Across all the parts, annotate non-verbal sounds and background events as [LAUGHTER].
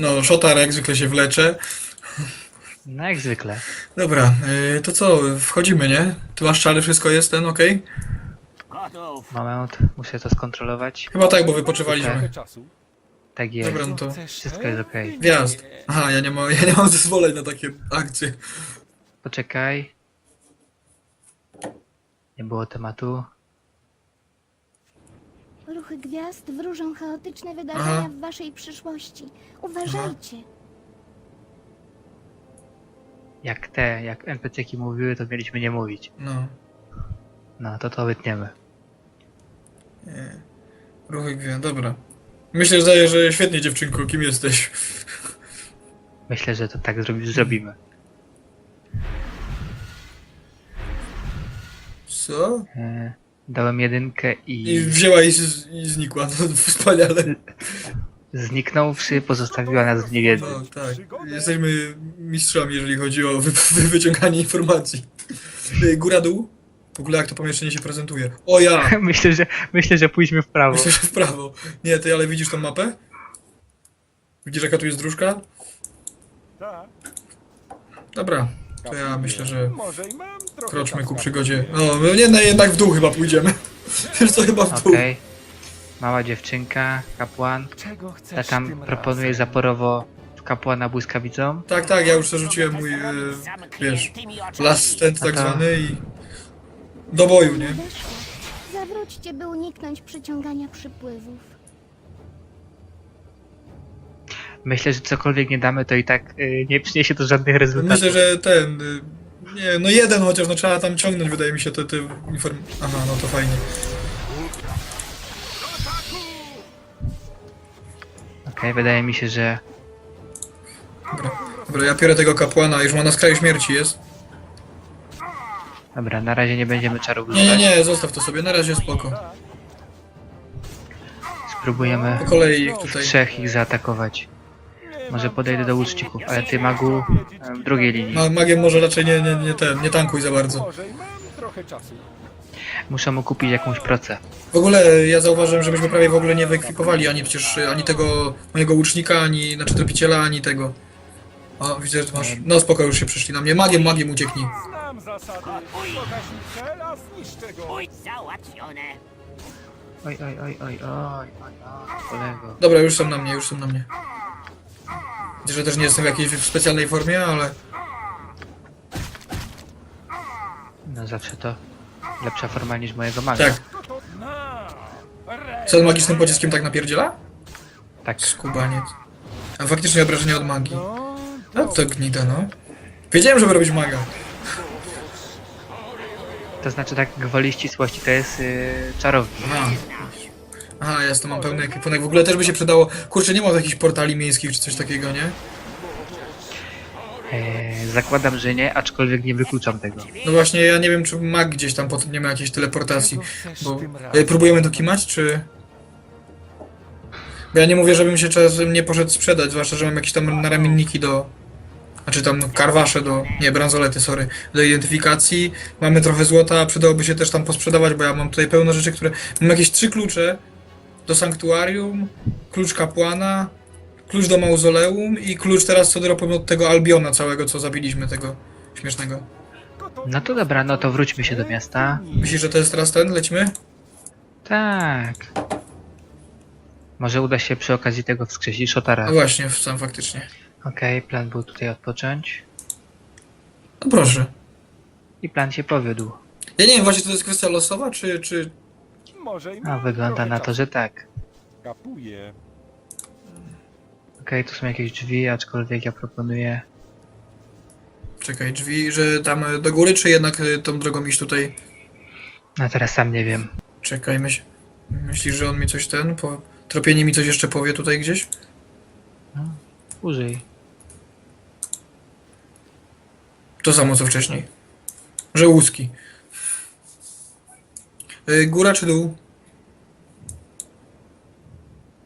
No, Szotar jak zwykle się wlecze. No jak zwykle. Dobra, y, to co, wchodzimy, nie? Ty masz czary, wszystko jest ten, okej? Moment, muszę to skontrolować. Chyba tak, bo wypoczywaliśmy. Tak jest. Dobra, no to Wszystko jest okej. wjazd. Aha, ja nie, mam, ja nie mam [LAUGHS] zezwoleń na takie akcje. Poczekaj. Nie było tematu. Ruchy gwiazd wróżą chaotyczne wydarzenia Aha. w waszej przyszłości. Uważajcie. Jak te, jak NPC-ki mówiły, to mieliśmy nie mówić. No. No, to to wytniemy. Nie. Ruchy gwiazd, dobra. Myślę, że, że świetnie dziewczynko, kim jesteś? Myślę, że to tak zrobi, zrobimy. Co? E, dałem jedynkę I i wzięła i, z, i znikła, [LAUGHS] no wspaniale. zniknąwszy pozostawiła nas w niewiedzy. No tak, jesteśmy mistrzami, jeżeli chodzi o wy, wy, wyciąganie informacji. Y, Góra, dół? W ogóle jak to pomieszczenie się prezentuje? O ja! [LAUGHS] myślę, że myślę, że pójdźmy w prawo. Myślę, że w prawo. Nie, ty ale widzisz tą mapę? Widzisz jaka tu jest dróżka? Tak. Dobra, to ja myślę, że Może i mam trochę kroczmy ku przygodzie. No, my nie, no, jednak w dół chyba pójdziemy. [LAUGHS] Wiesz co, chyba w dół. Okej. Mała dziewczynka, kapłan. Czego chcesz Ja tam tym proponuję razem? zaporowo kapłana błyskawicą. Tak, tak, ja już przerzuciłem mój, e, wiesz, last stand tak Aha. zwany i... Do boju, nie? Zawróćcie, by uniknąć przyciągania przypływów. Myślę, że cokolwiek nie damy, to i tak y, nie przyniesie to żadnych rezultatów. Myślę, że ten... y, Nie, no jeden chociaż, no trzeba tam ciągnąć, wydaje mi się, te, te inform... Aha, no to fajnie. Okej, wydaje mi się, że Dobra, dobra, ja biorę tego kapłana, już ma na skraju śmierci jest. Dobra, na razie nie będziemy czarów Nie, nie, nie, zostaw to sobie, na razie spoko. Spróbujemy Po kolei ich tutaj. trzech ich zaatakować. Może podejdę do łuczników, ale ty magu e, w drugiej linii. Ma, magiem może raczej nie, nie, nie ten, nie tankuj za bardzo. Może i mam trochę czasu. Muszę mu kupić jakąś procę. W ogóle ja zauważyłem, że myśmy prawie w ogóle nie wyekwipowali ani przecież ani tego mojego łucznika, ani znaczy tropiciela, ani tego. O, widzę, że masz. No spoko, już się przyszli na mnie. Magiem, magiem ucieknij. Znam zasady. Pokaż mi cel, a zniszczę go. Pójdź załatwione. Oj, oj, oj, oj, oj, oj, oj, kolego. Dobra, już są na mnie, już są na mnie. Widzę, że też nie jestem w jakiejś specjalnej formie, ale. No zawsze to lepsza forma niż mojego maga. Tak. Co magicznym pociskiem tak napierdziela? tak. Skubaniec. A faktycznie obrażenie od magii. No, No to gnida, no. Wiedziałem, żeby robić maga. To znaczy tak gwoli ścisłości to jest yy, czarownik. Aha. Aha, ja to mam pełny ekwipunek. W ogóle też by się przydało. Kurczę, nie ma jakichś portali miejskich czy coś takiego, nie? E, zakładam, że nie, aczkolwiek nie wykluczam tego. No właśnie, ja nie wiem, czy mag gdzieś tam pod, nie ma jakiejś teleportacji. Bo e, próbujemy to kimać, czy. Bo ja nie mówię, żebym się czasem nie poszedł sprzedać, zwłaszcza, że mam jakieś tam naramienniki do. Znaczy tam karwasze do. Nie, bransolety, sorry. Do identyfikacji. Mamy trochę złota, przydałoby się też tam posprzedawać, bo ja mam tutaj pełno rzeczy, które. Mam jakieś trzy klucze do sanktuarium, klucz kapłana, klucz do mauzoleum i klucz teraz co dropłem od tego Albiona całego, co zabiliśmy tego śmiesznego. No to dobra, no to wróćmy się do miasta. Myślisz, że to jest teraz ten? Lecimy? Tak. Może uda się przy okazji tego wskrzesić Szotara. No właśnie, sam faktycznie. Okej, plan był tutaj odpocząć. No proszę. I plan się powiódł. Ja nie wiem, właśnie to jest kwestia losowa, czy, czy... Może i A mam wygląda trochę na to, czasu. że tak. Kapuję. Okej, tu są jakieś drzwi, aczkolwiek ja proponuję. Czekaj, drzwi, że tam e, do góry, czy jednak e, tą drogą iść tutaj? No teraz sam nie wiem. Czekaj, myśl... myślisz, że on mi coś ten, po... Tropienie mi coś jeszcze powie tutaj gdzieś? Użyj. To samo co wcześniej. Że łuski. E, Góra czy dół?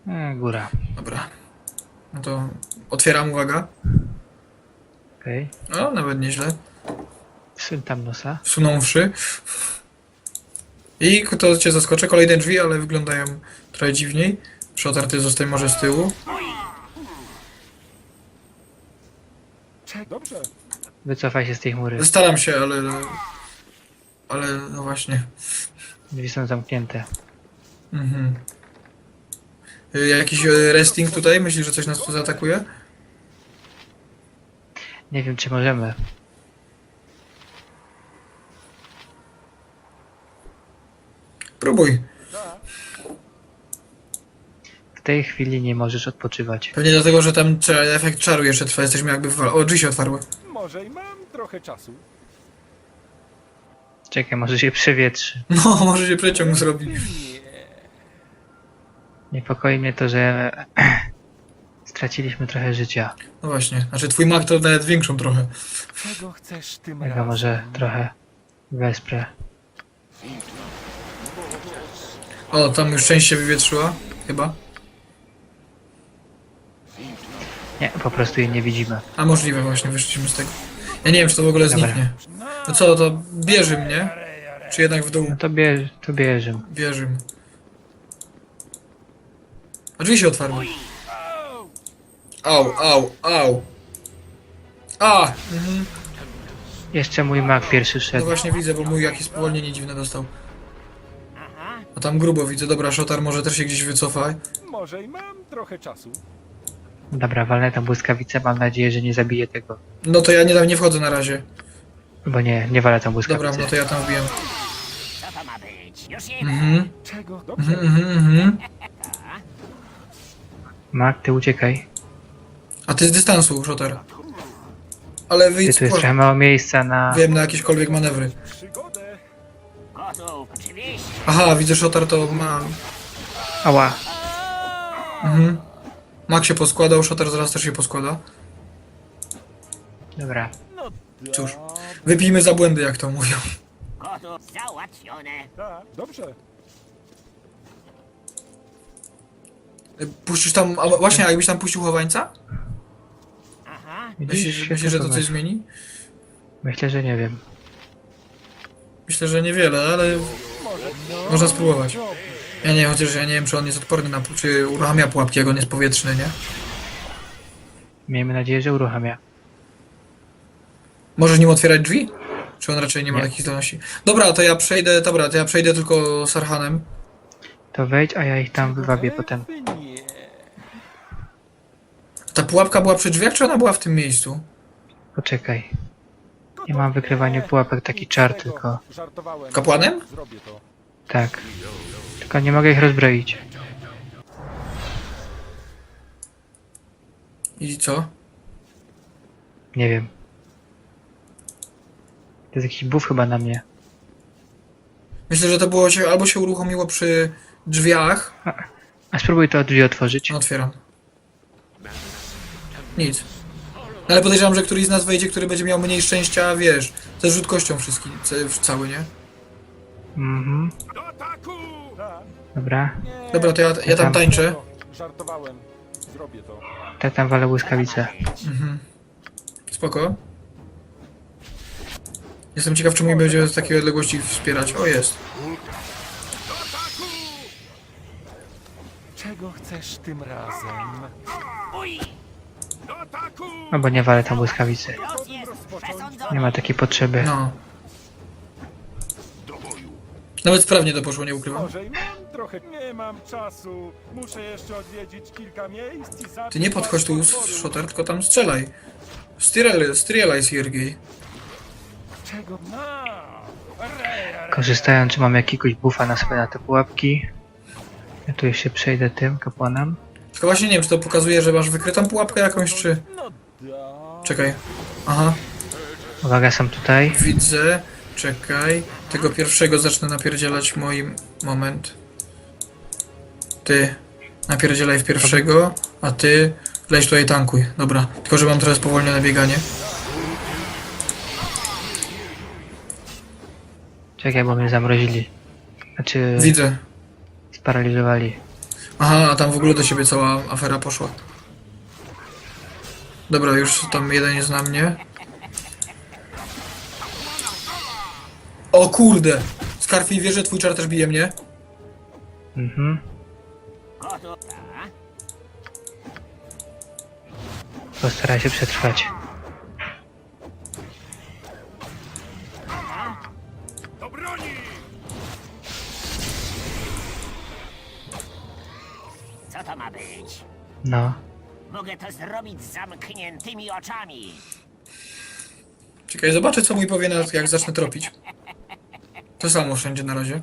E, góra. Dobra. No to otwieram, uwaga. Okej. O, nawet nieźle. Syn tam nosa. Wsunąwszy. I to cię zaskoczę, kolejne drzwi, ale wyglądają trochę dziwniej. Przotarty zostań może z tyłu. Dobrze. Wycofaj się z tej chmury. Staram się, ale... Ale no właśnie. Drzwi są zamknięte. Mhm. Y, Jakiś y, resting tutaj? Myślisz, że coś nas tu zaatakuje? Nie wiem, czy możemy. Próbuj. W tej chwili nie możesz odpoczywać. Pewnie dlatego, że tam cza- efekt czaru jeszcze trwa. Jesteśmy jakby w... O, drzwi się otwarły. Może i mam trochę czasu. Czekaj, może się przewietrzy. [LAUGHS] No, może się przeciąg zrobi. Niepokoi mnie to, że [CLEARS THROAT] straciliśmy trochę życia. No właśnie. Znaczy twój mak to nawet większą trochę. Czego chcesz tym Ja go razem? może trochę wesprę. O, tam już część się wywietrzyła. Chyba. Nie, po prostu jej nie widzimy. A możliwe właśnie, wyszliśmy z tego. Ja nie wiem, czy to w ogóle Dobra. zniknie. No co, to bierze mnie? Czy jednak w dół? No to, bierz, to bierzemy. Bierze. A drzwi się otwarły. Au, au, au. A! Mhm. Jeszcze mój mak pierwszy No szedł. właśnie widzę, bo mój jakieś spowolnienie dziwne dostał. A tam grubo widzę. Dobra, Szotar może też się gdzieś wycofaj. Może i mam trochę czasu. Dobra, walnę tam błyskawicę, mam nadzieję, że nie zabije tego. No to ja nie, nie wchodzę na razie. Bo nie, nie walę tam błyskawicy. Dobra, no to ja tam wbijam. Co to ma być? Już nie Mhm, Czego? Dobrze. mhm, mhm, mhm. [LAUGHS] Mak, ty uciekaj. A ty z dystansu, Szotar. Ale Ty wyjdź tu jest trochę mało miejsca na... Wiem, na jakiekolwiek manewry. Przygodę. Gotów. Oczywiście. Aha, widzę Szotar to ma... Ała. Mhm. Mak się poskładał, Szotar zaraz też się poskłada. Dobra. No Cóż, wypijmy za błędy, jak to mówią. Gotów. Załatwione. tak, dobrze. Puścisz tam... A właśnie, a jakbyś tam puścił chowańca? Aha. Myślisz, Widzisz, myślisz że to coś zmieni? Myślę, że nie wiem. Myślę, że niewiele, ale Może. No, można spróbować. Ja nie wiem, chociaż ja nie wiem, czy on jest odporny na... czy uruchamia pułapki, jak on jest powietrzny, nie? Miejmy nadzieję, że uruchamia. Możesz nim otwierać drzwi? Czy on raczej nie ma Nie. takich zdolności? Dobra, to ja przejdę, dobra, to ja przejdę tylko z Arhanem. To wejdź, a ja ich tam wywabię potem. Nie. Ta pułapka była przy drzwiach, czy ona była w tym miejscu? Poczekaj. Ja mam wykrywanie pułapek taki czar tylko. Żartowałem. Kapłanem? Zrobię to. Tak. Tylko nie mogę ich rozbroić. I co? Nie wiem. To jest jakiś buff chyba na mnie. Myślę, że to było się, albo się uruchomiło przy drzwiach. A spróbuj to drzwi otworzyć. No, otwieram. Nic. Ale podejrzewam, że któryś z nas wejdzie, który będzie miał mniej szczęścia, wiesz, ze rzutkością wszystkich, ca- cały, nie? Mhm. Tak. Dobra. Dobra, to ja, ja tam tańczę. Żartowałem. Zrobię to. Ja tam walę błyskawicę. Mhm. Spoko. Jestem ciekaw, czy mój będzie z takiej odległości wspierać. O, jest. Czego chcesz tym razem? No bo nie walę tam błyskawicy. Nie ma takiej potrzeby. No. Nawet sprawnie to poszło, nie ukrywam. Może i mam trochę. Nie mam czasu. Muszę jeszcze odwiedzić kilka miejsc i zabić Ty nie podchodź tu, potworów. Shotar, tylko tam strzelaj. Striel, strielaj, Siergiej. Czego? Na! Korzystając, czy mam jakiegoś buffa na sobie na te pułapki. Ja tu jeszcze przejdę tym kapłanem. Tylko właśnie nie wiem, czy to pokazuje, że masz wykrytą pułapkę jakąś, czy... No da. Czekaj. Aha, Uwaga, są tutaj. widzę. Czekaj. Tego pierwszego zacznę napierdzielać moim... Moment. Ty. Napierdzielaj w pierwszego, a ty... Leć tutaj tankuj. Dobra. Tylko, że mam teraz spowolnione bieganie. Czekaj, bo mnie zamrozili. Znaczy, Widzę. sparaliżowali. Aha, a tam w ogóle do siebie cała afera poszła. Dobra, już tam jeden jest na mnie. O kurde! Scarfi wie, że twój czar też bije mnie. Mhm. Postaraj się przetrwać. Co to ma być? No. Mogę to zrobić z zamkniętymi oczami. Czekaj, zobaczę co mój powie, jak zacznę tropić. To samo wszędzie na razie.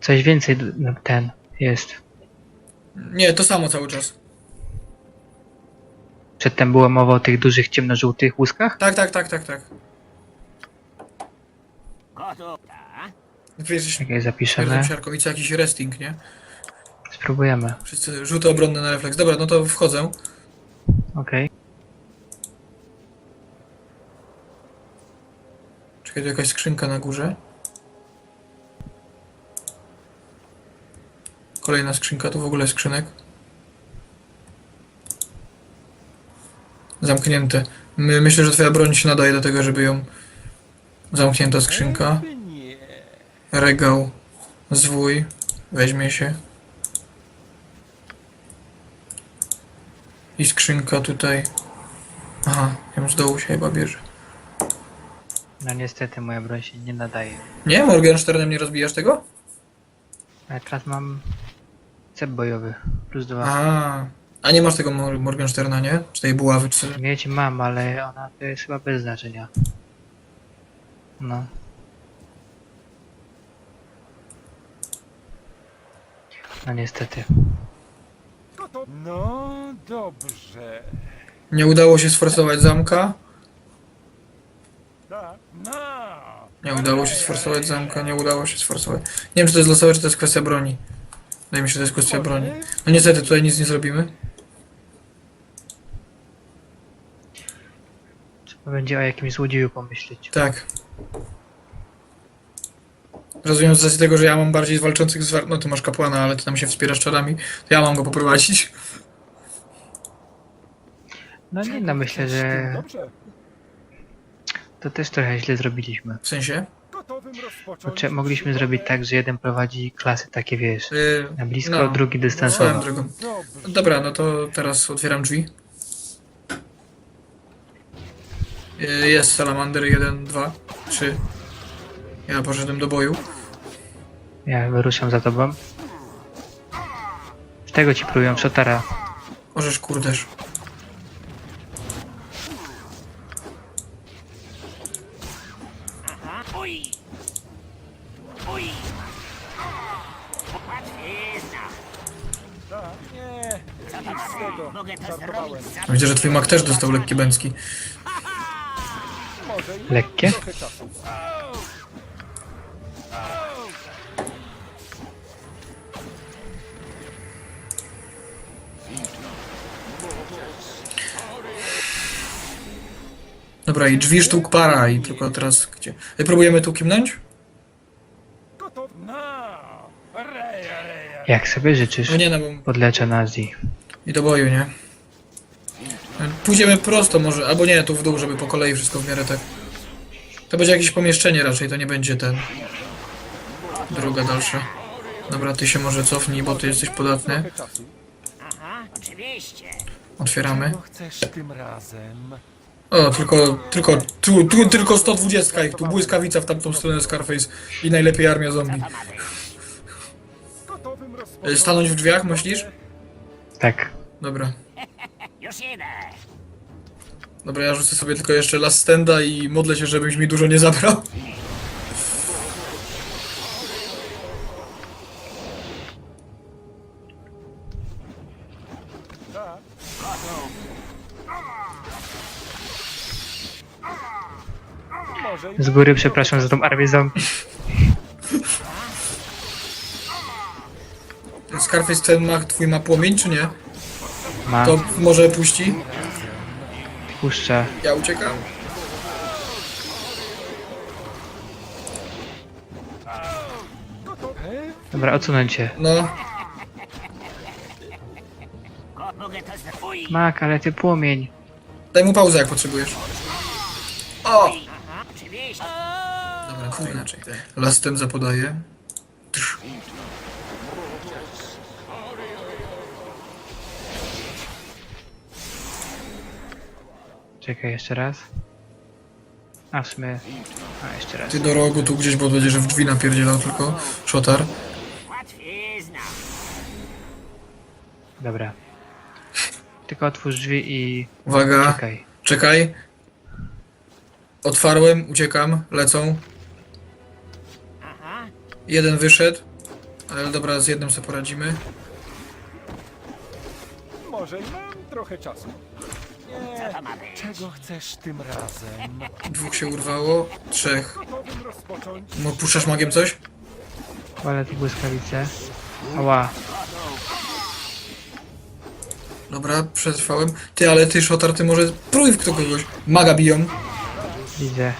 Coś więcej d- no, ten jest. Nie, to samo cały czas. Przedtem była mowa o tych dużych ciemnożółtych łuskach? Tak, tak, tak, tak, tak. Wiesz, Czekaj, pierdolę zapiszemy. siarką i co jakiś resting, nie? Spróbujemy. Wszyscy rzuty obronne na refleks. Dobra, no to wchodzę. Okej. Tu jakaś skrzynka na górze. Kolejna skrzynka, tu w ogóle skrzynek. Zamknięte. My, myślę, że twoja broń się nadaje do tego, żeby ją... Zamknięta skrzynka. Regał. Zwój. Weźmie się. I skrzynka tutaj. Aha, ją z dołu się chyba bierze. No niestety moja broń się nie nadaje. Nie? Morgensternem nie rozbijasz tego? Ale teraz mam cep bojowy. Plus dwa. A, a nie masz tego Mor- Morgensterna, nie? Czy tej buławy, czy... Mieć mam, ale ona to jest chyba bez znaczenia. No. No niestety. No dobrze. Nie udało się sforsować zamka. Nie udało się sforsować zamka, nie udało się sforsować. Nie wiem, czy to jest losowe, czy to jest kwestia broni. Wydaje mi się, że to jest kwestia broni. No niestety, tutaj nic nie zrobimy. Trzeba będzie o jakimś złodzieju pomyśleć. Tak. Rozumiem z racji tego, że ja mam bardziej walczących z... war- No ty masz kapłana, ale ty tam się wspierasz czarami. To ja mam go poprowadzić. No nie no, myślę, że Dobrze. To też trochę źle zrobiliśmy. W sensie? Znaczy, mogliśmy zrobić tak, że jeden prowadzi klasy takie, wiesz, Yy, na blisko, no. drugi Swoją dystansowo. drogą. Dobra, no to teraz otwieram drzwi. Yy, Jest salamander 1, 2, 3. Ja poszedłem do boju. Ja wyruszam za tobą. Z tego ci próbują, szotara. Możesz kurderz. Widzę, że twój mak też dostał lekkie bęcki. Lekkie? Dobra, i drzwi sztuk para i tylko teraz gdzie? Ej, próbujemy tu kimnąć? Jak sobie życzysz, No nie, no bo... podleczę na Azji. I do boju, nie? Pójdziemy prosto może, albo nie, tu w dół, żeby po kolei wszystko w miarę tak. To będzie jakieś pomieszczenie raczej, to nie będzie ten... Droga dalsza. Dobra, ty się może cofnij, bo ty jesteś podatny. Otwieramy. Chcesz tym razem. O, tylko, tylko, tu, tu tylko 120 ich, tu błyskawica w tamtą stronę Scarface i najlepiej armia zombie. Stanąć w drzwiach, myślisz? Tak. Dobra. [LAUGHS] Już idę. Dobra, ja rzucę sobie tylko jeszcze last standa i modlę się, żebyś mi dużo nie zabrał. Z góry przepraszam za tą armię zombie. Scarface ten ma, twój ma płomień, czy nie? Ma, To może puści? Puszcza. Ja uciekam. Dobra, odsunąć się. No. Mak, ale ty płomień. daj mu pauzę, jak potrzebujesz. O! Dobra, to inaczej. Last stand zapodaje. Czekaj jeszcze raz. A w sumie A, jeszcze raz. Ty do rogu tu gdzieś, bo będziesz w drzwi napierdzielał tylko. Szotar. Łatwizna. Dobra. Tylko otwórz drzwi i Uwaga. czekaj. Czekaj. Otwarłem, uciekam, lecą. Aha. Jeden wyszedł. Ale dobra, z jednym sobie poradzimy. Może i mam trochę czasu. Co to ma być? Czego chcesz tym razem? Dwóch się urwało. Trzech. Mo- Puszczasz magiem coś? Walę te błyskawice. Ała. Dobra, przetrwałem. Ty, ale ty, Szotar, ty może prój w kto kogoś. Maga biją. Widzę.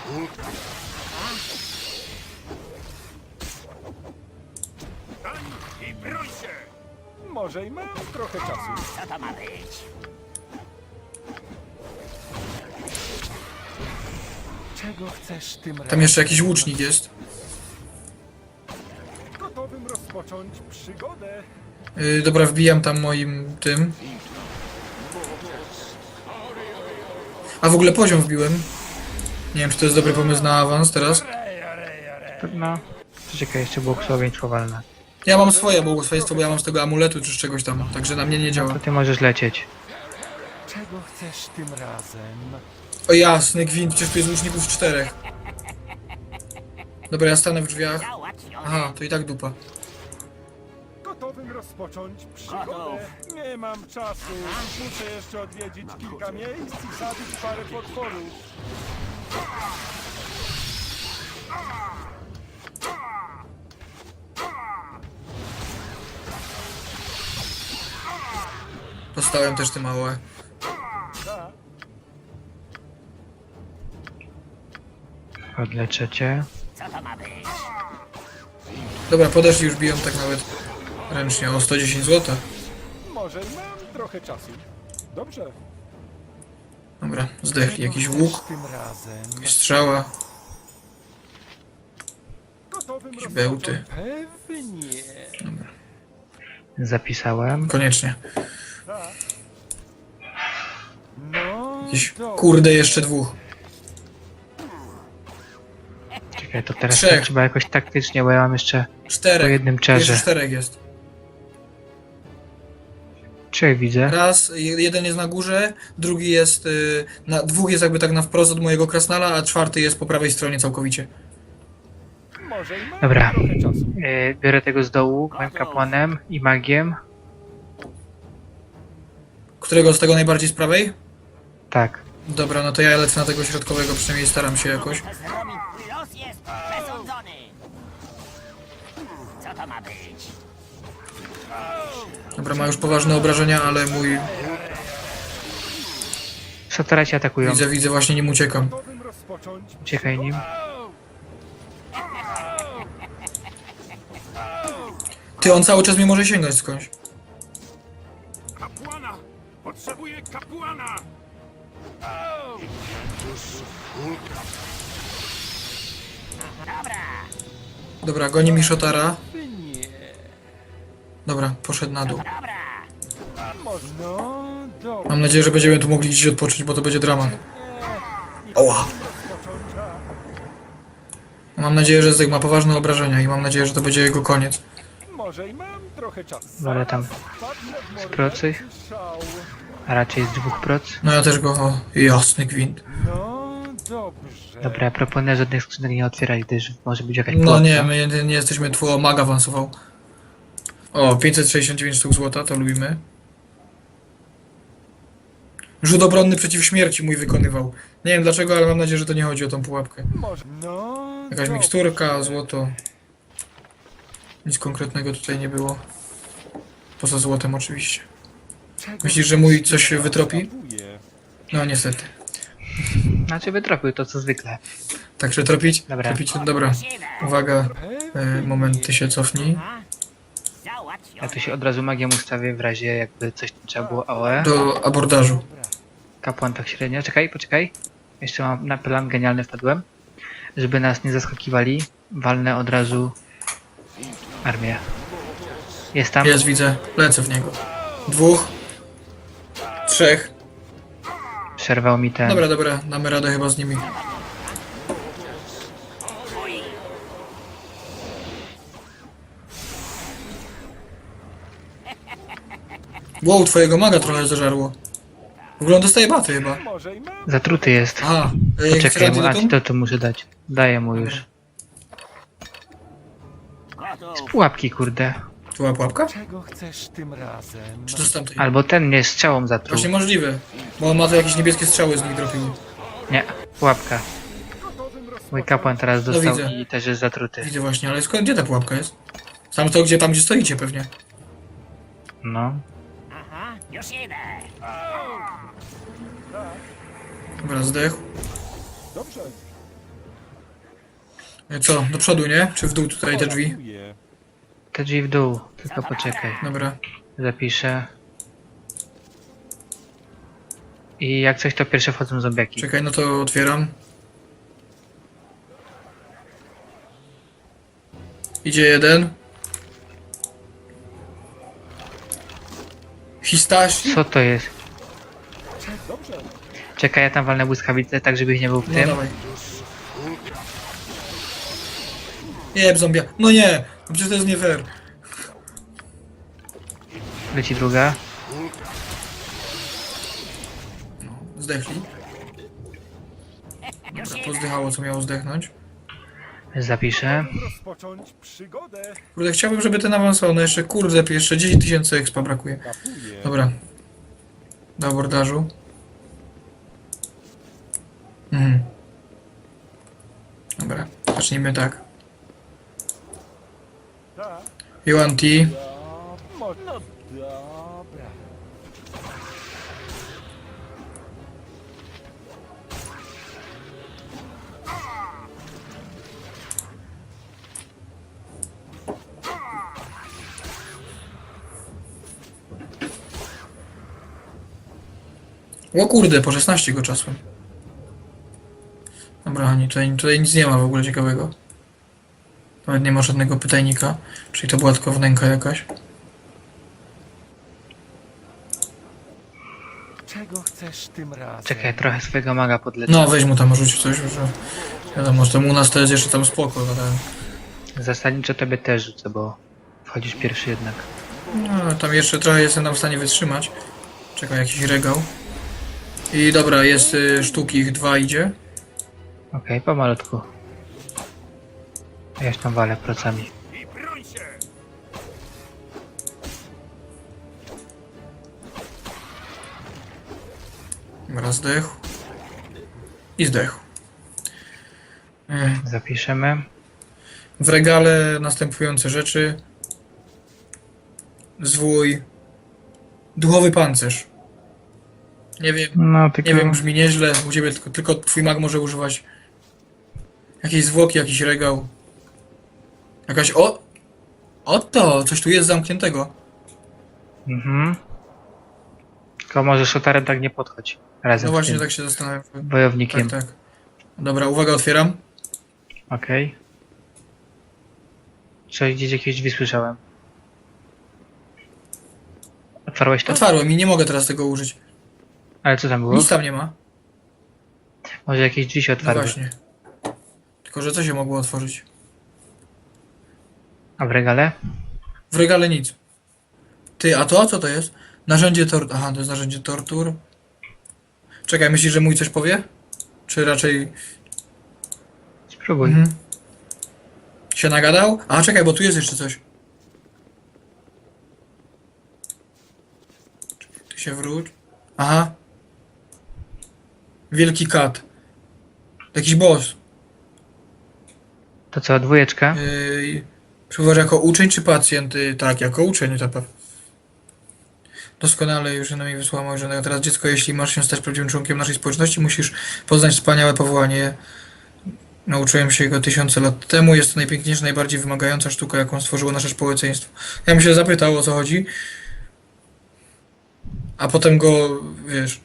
Może i mam trochę czasu. Co to ma być? Tam jeszcze jakiś łucznik jest. Gotowym rozpocząć przygodę. Yy, dobra, wbijam tam moim tym. A w ogóle poziom wbiłem. Nie wiem, czy to jest dobry pomysł na awans teraz. No. Czekaj, jeszcze błogosławieństwo walne. Ja mam swoje błogosławieństwo, bo ja mam z tego amuletu czy z czegoś tam, także na mnie nie działa. To ty możesz lecieć. Czego chcesz tym razem? O jasny gwint, przecież tu jest łuczników czterech. Dobra, ja stanę w drzwiach. Aha, to i tak dupa. Gotowym rozpocząć przygodę. Nie mam czasu. Muszę jeszcze odwiedzić kilka miejsc i zabić parę potworów. Dostałem też te małe. Odleczę cię. Co to ma być? Dobra, podeszli już biją tak nawet ręcznie o 110 zł. Może mam trochę czasu. Dobrze. Dobra, zdechli. Jakiś łuk, tym razem? jakaś strzała. Gotowym Jakieś bełty. Pewnie. Zapisałem. Koniecznie. Tak. No, Jakiś kurde jeszcze dwóch. Czekaj, to teraz Trzech. tak trzeba jakoś taktycznie, bo ja mam jeszcze po Czterech. jednym czerze. Jeszcze czterech jest. Trzech widzę. Raz, je- jeden jest na górze, drugi jest, y, na, dwóch jest jakby tak na wprost od mojego krasnala, a czwarty jest po prawej stronie całkowicie. Może i mam Dobra. trochę czasu. Yy, biorę tego z dołu, moim kapłanem i magiem. Którego z tego najbardziej z prawej? Tak. Dobra, no to ja lecę na tego środkowego, przynajmniej staram się jakoś. Zrobić. Dobra, ma już poważne obrażenia, ale mój... Szatara cię atakują. Widzę, widzę, właśnie nim uciekam. Uciekaj nim. Ty, on cały czas mnie może sięgać skądś. Kapłana! Potrzebuję kapłana! Dobra. Dobra, goni mi Szotara. Dobra, poszedł na dół. No. Mam nadzieję, że będziemy tu mogli gdzieś odpocząć, bo to będzie dramat. Oła! Mam nadzieję, że Zek ma poważne obrażenia i mam nadzieję, że to będzie jego koniec. Może i mam trochę czasu. Wolę tam morderczy procy. A raczej z dwóch proc. No ja też go... O, jasny gwint. No, dobrze. Dobra, ja proponuję żadnych skrzynek nie otwierać, gdyż może być jakaś No nie, my nie, nie jesteśmy tło, o, mag awansował. O, 569 sztuk złota, to lubimy. Rzut obronny przeciw śmierci mój wykonywał. Nie wiem dlaczego, ale mam nadzieję, że to nie chodzi o tą pułapkę. No, Jakaś miksturka, złoto. Nic konkretnego tutaj nie było. Poza złotem oczywiście. Myślisz, że mój coś się wytropi? No niestety. Znaczy wytropił to co zwykle. Także tropić? Dobra. Tropić? Dobra. Uwaga, e, moment, ty się cofnij. Ja tu się od razu magiem ustawię w razie jakby coś trzeba było AOE. Do abordażu. Kapłan tak średnio. Czekaj, poczekaj. Jeszcze mam na plan genialny wpadłem. Żeby nas nie zaskakiwali, walnę od razu armię. Jest tam. Jest, widzę. Lecę w niego. Dwóch. Trzech. Przerwał mi ten. Dobra, dobra, damy radę chyba z nimi. Wow, twojego maga trochę zażarło. W ogóle on dostaje baty chyba. Zatruty jest. A, y, chcesz Czekaj, mu antidotum? antidotum muszę dać. Daję mu już. Gotów. Pułapki, kurde. Tu była pułapka? Czego chcesz tym razem? Czy to z tamtej? Albo ten mnie strzałą zatruł. Właśnie możliwe. Bo on ma tu jakieś niebieskie strzały z nich dropił. Nie, pułapka. Mój kapłan teraz dostał widzę. i też jest zatruty. Widzę właśnie, ale skąd, gdzie ta pułapka jest? Tam to, gdzie, tam gdzie stoicie pewnie. No. Już idę. Dobra, zdechł. Dobrze. Y, Co, do przodu, nie? Czy w dół tutaj te drzwi? Te drzwi w dół. Tylko poczekaj. Dobra. Zapiszę. I jak coś to pierwsze wchodzą zombiaki. Czekaj, no to otwieram. Idzie jeden. Histashi? Co to jest? Czekaj, ja tam walnę błyskawicę, tak żebyś nie był w No tym. dawaj. Jeb, zombia. No nie! No przecież to jest nie fair. Leci druga. Zdechli. Dobra, pozdychało co miało zdechnąć. Zapiszę. Rozpocząć przygodę. Kurde, chciałbym, żeby ten awansował. No jeszcze, kurde, jeszcze 10 tysięcy expa brakuje. Dobra. Do abordażu. Mhm. Dobra, zacznijmy tak. Tak. Yuan T. Mo- No dobra. O kurde, po 16 go czasem. Dobra, ani tutaj, tutaj nic nie ma w ogóle ciekawego. Nawet nie ma żadnego pytajnika. Czyli to była tylko wnęka jakaś. Czego chcesz tym razem? Czekaj, trochę swojego maga podlecę. No, weź mu tam rzuć coś, że... Wiadomo, że tam u nas to jest jeszcze tam spoko, no tak. Zasadniczo tobie też rzucę, bo wchodzisz pierwszy jednak. No, tam jeszcze trochę jestem tam w stanie wytrzymać. Czekaj, jakiś regał. I dobra, jest y, sztuki, ich dwa idzie. Okej, pomalutku. Ja już tam walę procami. Dobra, zdechł. I zdechł. Ech. Zapiszemy. W regale następujące rzeczy. Zwój. Duchowy pancerz. Nie wiem, No, tylko... nie wiem, brzmi nieźle. U ciebie tylko, tylko twój mag może używać. Jakieś zwłoki, jakiś regał. Jakaś. O! Oto! Coś tu jest zamkniętego. Mhm. Tylko może szotarem tak nie podchodź. Razem No z właśnie, tym tak się zastanawiam. wojownikiem. Tak, tak. Dobra, uwaga, otwieram. Okej. Coś gdzieś jakieś drzwi słyszałem. Otwarłeś to? Otwarłem i nie mogę teraz tego użyć. Ale co tam było? Nic tam nie ma. Może jakieś drzwi się No otwarły. właśnie. Tylko, że co się mogło otworzyć? A w regale? W regale nic. Ty, a to co to jest? Narzędzie tortur. Aha, to jest narzędzie tortur. Czekaj, myślisz, że mój coś powie? Czy raczej Spróbuj. mhm. się nagadał? A czekaj, bo tu jest jeszcze coś. Ty się wróć. Aha. Wielki kat. Jakiś boss. To co, dwójeczka? Yy, Przywołasz jako uczeń czy pacjent? Yy, tak, jako uczeń, to pewnie. Doskonale już na mnie wysłała małżonka. Teraz dziecko, jeśli masz się stać prawdziwym członkiem naszej społeczności, musisz poznać wspaniałe powołanie. Nauczyłem się go tysiące lat temu. Jest to najpiękniejsza, najbardziej wymagająca sztuka, jaką stworzyło nasze społeczeństwo. Ja bym się zapytał, o co chodzi. A potem go, wiesz,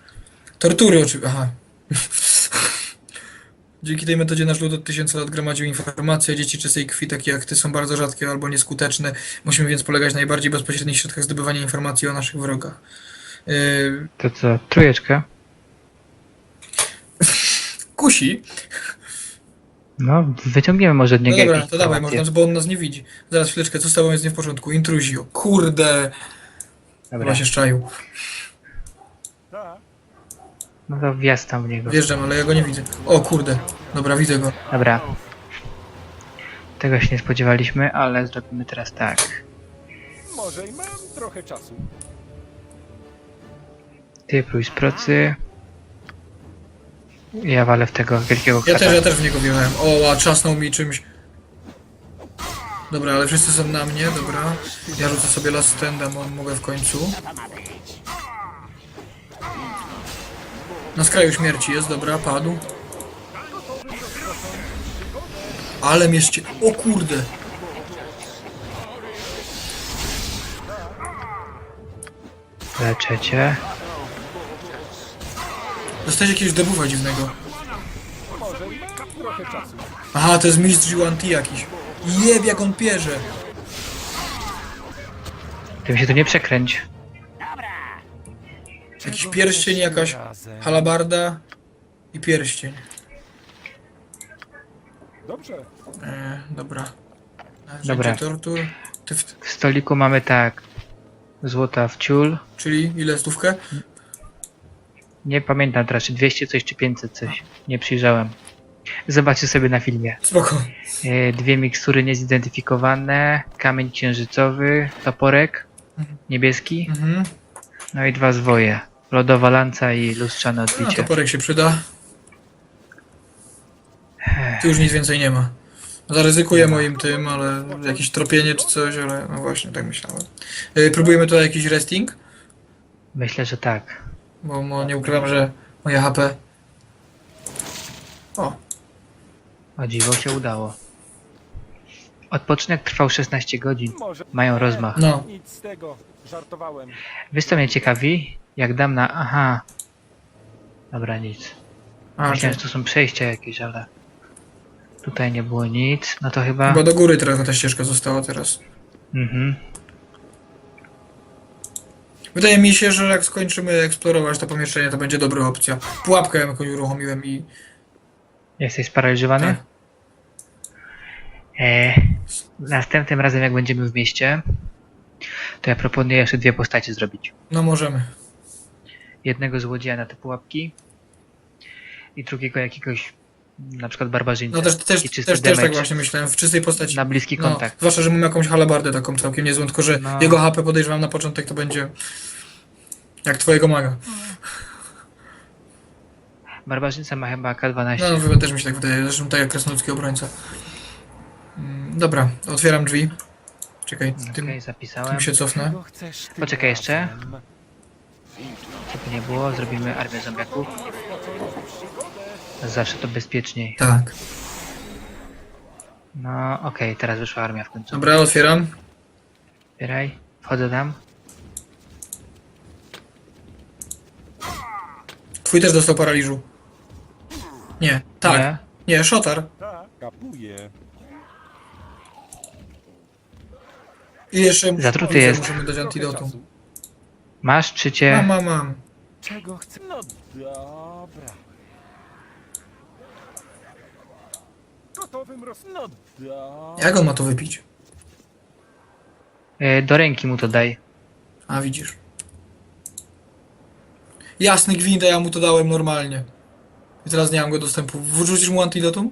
tortury oczywiście. Aha. [LAUGHS] Dzięki tej metodzie nasz lud od tysięcy lat gromadził informacje. Dzieci czystej krwi, takie jak ty, są bardzo rzadkie albo nieskuteczne. Musimy więc polegać na najbardziej bezpośrednich środkach zdobywania informacji o naszych wrogach. Yy, To co, trójeczka? [LAUGHS] kusi. No, wyciągniemy może od No niego dobra, jakieś to dawaj, można, bo on nas nie widzi. Zaraz chwileczkę, co z tobą jest nie w porządku? Intruzio. Kurde. Dobra, Chyba się szczaił. No to wjazd tam w niego. Wjeżdżam, ale ja go nie widzę. O kurde. Dobra, widzę go. Dobra. Tego się nie spodziewaliśmy, ale zrobimy teraz tak. Może i mam trochę czasu. Ty pluj z procy. Ja walę w tego wielkiego Ja też, ja też w niego wjechałem. O, ła, trzasnął mi czymś. Dobra, ale wszyscy są na mnie, dobra. Ja rzucę sobie last standa, mo- mogę w końcu. Na skraju śmierci jest, dobra, padł. Ale mieście... O kurde! Leczę cię. Dostałeś jakiegoś debuffa dziwnego. Aha, to jest mistrz Yuan-Ti jakiś. Jeb, jak on pierze. Ty mi się tu nie przekręć. Jakiś pierścień, jakaś halabarda i pierścień. Dobrze. E, dobra. Dobra. Narzędzie tortur. Ty w, W stoliku mamy tak. Złota w ciul. czyli ile stówkę? Nie pamiętam teraz, czy 200 coś, czy 500 coś. Nie przyjrzałem. Zobaczcie sobie na filmie. Spoko. E, Dwie mikstury niezidentyfikowane. Kamień księżycowy. Toporek. Niebieski. Mhm. No i dwa zwoje. Lodowa lanca i lustrzane A odbicie. toporek się przyda. Tu już nic więcej nie ma. Zaryzykuję moim tym, ale jakieś tropienie czy coś, ale no właśnie, tak myślałem. E, próbujemy tutaj jakiś resting, Myślę, że tak. bo mo, nie ukrywam, że moje HP... O, O dziwo się udało. Odpoczynek trwał 16 godzin. Mają rozmach. no. Nic z tego. Żartowałem. Wiesz co mnie ciekawi? Jak dam na... Aha. Dobra, nic. A, Myślałem, czy, że to są przejścia jakieś, ale... Tutaj nie było nic. No to chyba... chyba do góry trochę ta ścieżka została teraz. Mhm. Wydaje mi się, że jak skończymy eksplorować to pomieszczenie, to będzie dobra opcja. Pułapkę jakąś uruchomiłem i... Jesteś sparaliżowany? Tak. E, następnym razem jak będziemy w mieście, to ja proponuję jeszcze dwie postacie zrobić. No możemy. Jednego złodzieja na te pułapki i drugiego jakiegoś na przykład barbarzyńcę. No też, też, też, też tak właśnie myślałem, w czystej postaci. Na bliski No, kontakt. zwłaszcza, że mam jakąś halabardę taką całkiem niezłą, tylko że No. jego HP podejrzewam na początek to będzie jak twojego maga. Barbarzyńca ma chyba K12. No, chyba też mi się tak wydaje, zresztą tak jak krasnoludzki obrońca. Mm, Dobra, otwieram drzwi. Czekaj, tym, Okej, zapisałem. tym się cofnę. Czego chcesz tym Poczekaj jeszcze. razem? Żeby nie było, zrobimy armię zombiaków. Zawsze to bezpieczniej. Tak. No okej, teraz wyszła armia w końcu. Dobra, otwieram. Zbieraj, wchodzę tam. Twój też dostał paraliżu. Nie, tak. Nie? Nie, szotar. Tak. Kapuję. I jeszcze Zatruty jest. Musimy dać antidotum. Masz czy cię... Mam, mam, mam. Czego chcesz? No dobra. Gotowym roz... No dobra. Jak on ma to wypić? E, do ręki mu to daj. A widzisz. Jasny gwint, a ja mu to dałem normalnie. I teraz nie mam go dostępu. Wrzucisz mu antidotum?